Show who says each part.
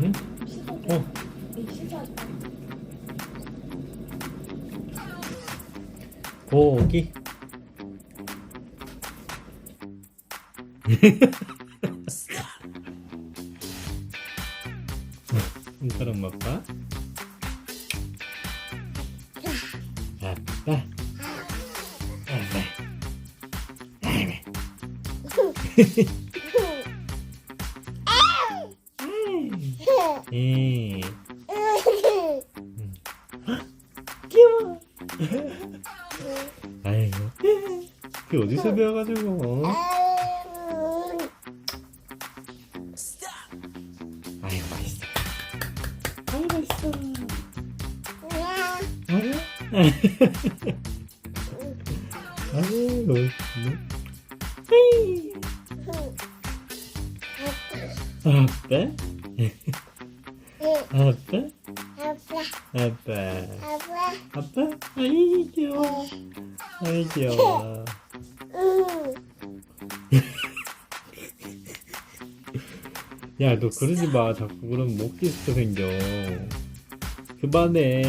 Speaker 1: 응?
Speaker 2: 어.
Speaker 1: 고기. 손가락 맛봐. 아빠. 아빠. 이. 귀여워. 아이고. 그 어디서 배워가지고. 아이고 맛있어. 아이고 맛있어. 아이고 맛있네. 아빠? 아빠? 아빠? 아빠? 아이 귀여워. 아이 귀여워. 야, 너 그러지 마. 자꾸 그러면 목디스크 생겨. 그만해.